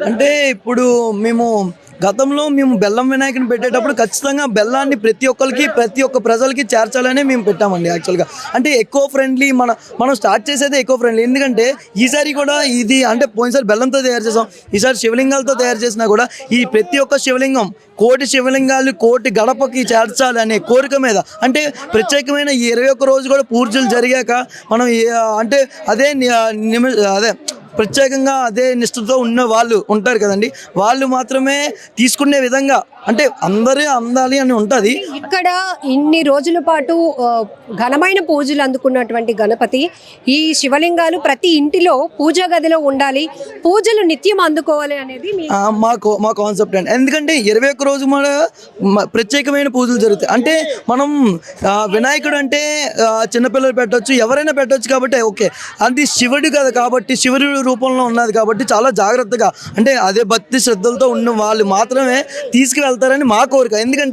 అంటే ఇప్పుడు మేము గతంలో మేము బెల్లం వినాయకుని పెట్టేటప్పుడు ఖచ్చితంగా బెల్లాన్ని ప్రతి ఒక్కరికి ప్రతి ఒక్క ప్రజలకి చేర్చాలనే మేము పెట్టామండి యాక్చువల్గా అంటే ఎక్కువ ఫ్రెండ్లీ మన మనం స్టార్ట్ చేసేదే ఎక్కువ ఫ్రెండ్లీ ఎందుకంటే ఈసారి కూడా ఇది అంటే పోయినసారి బెల్లంతో తయారు చేసాం. ఈసారి శివలింగాలతో తయారు చేసినా కూడా ఈ ప్రతి ఒక్క శివలింగం కోటి శివలింగాలు కోటి గడపకి చేర్చాలి అనే కోరిక మీద. అంటే ప్రత్యేకమైన ఇరవై ఒక్క రోజు కూడా పూజలు జరిగాక మనం అంటే అదే నిమి అదే ప్రత్యేకంగా అదే నిష్ఠతో ఉన్న వాళ్ళు ఉంటారు కదండి. వాళ్ళు మాత్రమే తీసుకునే విధంగా అంటే అందరే అందాలి అని ఉంటుంది. ఇక్కడ ఇన్ని రోజుల పాటు ఘనమైన పూజలు అందుకున్నటువంటి గణపతి ఈ శివలింగాలు ప్రతి ఇంటిలో పూజా గదిలో ఉండాలి పూజలు నిత్యం అందుకోవాలి అనేది మీ ఆ, మా కాన్సెప్ట్ అండి. ఎందుకంటే ఇరవై ఒక్క రోజు మన ప్రత్యేకమైన పూజలు జరుగుతాయి. అంటే మనం వినాయకుడు అంటే చిన్నపిల్లలు పెట్టొచ్చు ఎవరైనా పెట్టొచ్చు కాబట్టి ఓకే. అది శివుడు కదా కాబట్టి శివుడి రూపంలో ఉన్నది కాబట్టి చాలా జాగ్రత్తగా అంటే అదే భక్తి శ్రద్ధలతో ఉన్న వాళ్ళు మాత్రమే తీసుకువెళ్తారని మా కోరిక. ఎందుకంటే